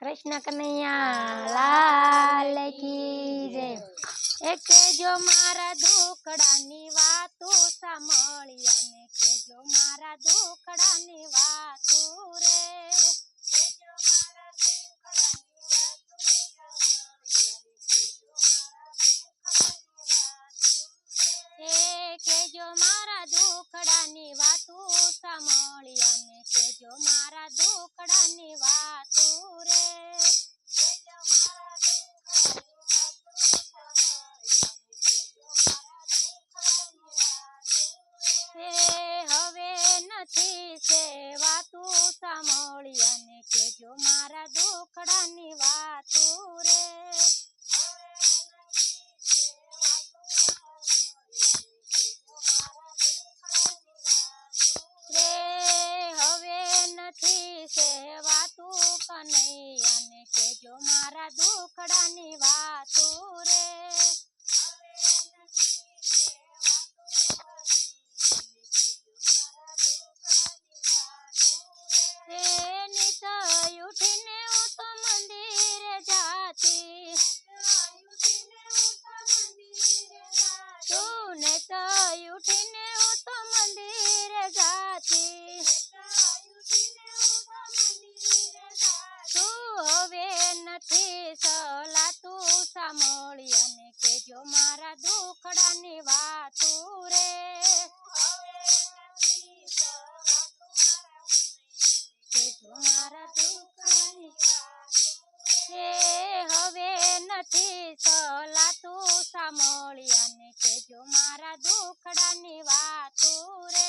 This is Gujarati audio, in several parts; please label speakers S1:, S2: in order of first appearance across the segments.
S1: कृष्ण कन्हैया लाल की जय। एक जो मारा धोखड़ा निवा तू समिया के जो मारा धोखड़ा निवा तू रे। के जो मारा दुखड़ा निवा तू समिया के जो मारा दुखड़ा निवा तू ને કેજો મારા દુખડા ની વાતો રે.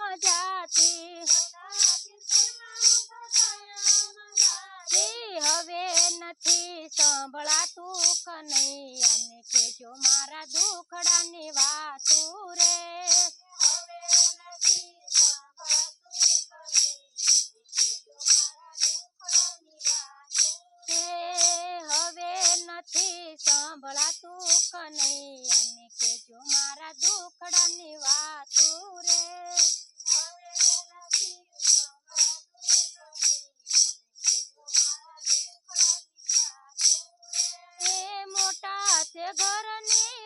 S1: গরণে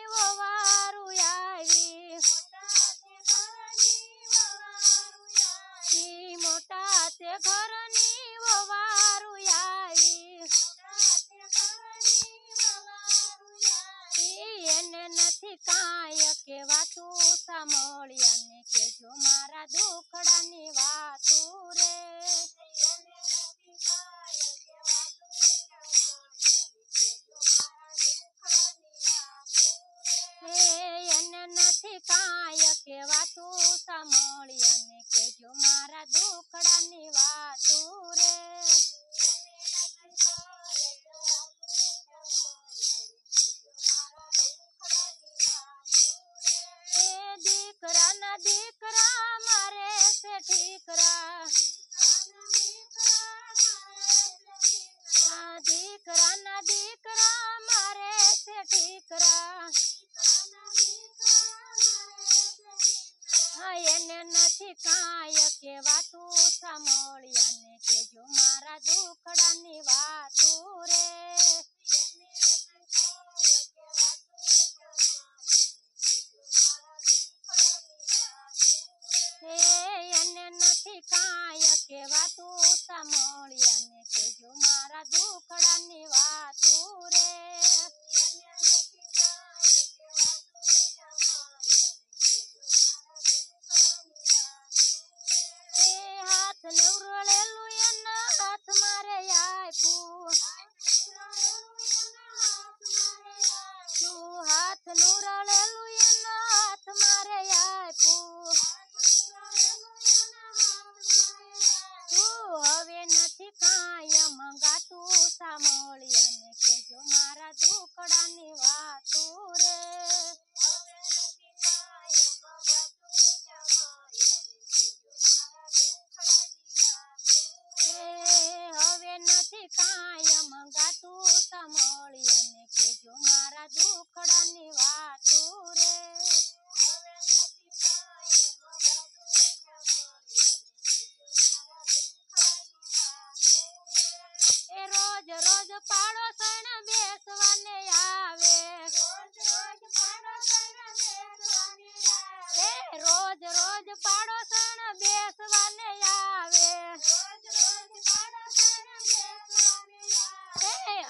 S1: પાછા મળ્યા ને કેજો મારા દુખડાની વાત નથી કાંય કેવાતું સાંભળ્યાને કેજો મારા દુખડાની વાતું રે. એને નથી કાંય કેવાતું સાંભળ્યાને કેજો મારા દુખડાની વાતું રે. રોજ રોજ પાડો બેસવાને આવે. રોજ રોજ પાડો સણ બેસવાને આવે.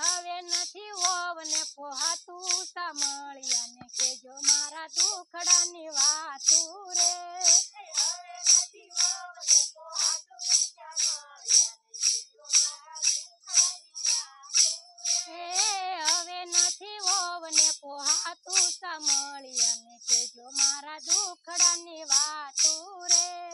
S1: હવે નથી ઓવને પોહાતું સાંભળ્યા ને કેજો મારા દુખડાની વાતું રે. મળી અને કેજો મારા દુખડાની વાતો રે.